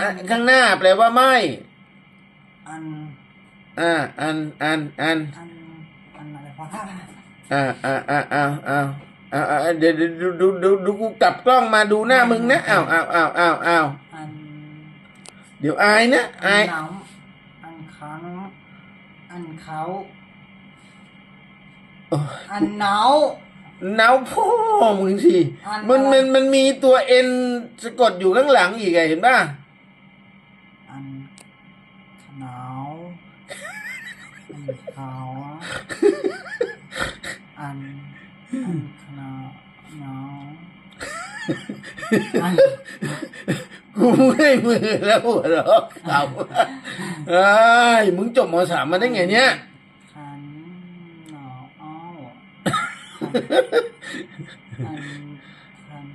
อะข้างหน้าแปลว่าไม่ อัน อ่า อัน อัน อัน อันอันอะไรวะอ่าอ่าอ่าอ่าอ่าอ่าอ่าเดี๋ยวเดี๋ยวดูดูดูดูกูกลับกล้องมาดูหน้ามึงนะอ้าวอ้าวอ้าวอ้าวอ้าวอันเดี๋ยวอายนะอัอายนน้ำอันคังอันเขาโอ้ยอันเนาเนาพ่อมึงสิอันมันอะไรมันมันมีตัวเอ็นสะกดอยู่ข้างหลังอีกไงเห็นป่ะอัน หนาวอันขาวอันอันขนาหนาวอันกูไม่มือแล้วหัวเราะเขาไอ้ยมึงจบมสามมาได้ไงเนี่ยขันหนาวอ้าวอันคัน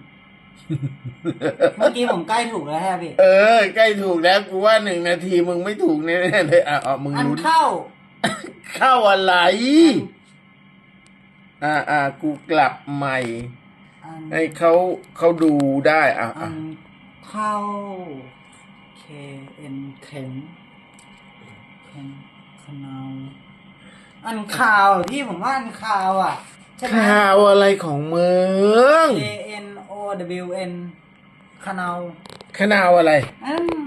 เมื่อกี้ผมใกล้ถูกแล้วแฮะพี่เออ ใกล้ถูกแล้วกูว่าหนึ่งนาทีมึงไม่ถูกแน่ๆเลยอะเอามึงอันลุ้นเข้า เข้าอะไร อ่าอ่ากูกลับใหม่ อันให้เขาเขาดูได้อะอัอะนเข้า K N เข็มเข็มขนาวอันข่าวพี่ผมว่าอันข่าวอะใช่ไหม ข่าวอะไรของมึง K N O W N ขนาวขนาวอะไรอัน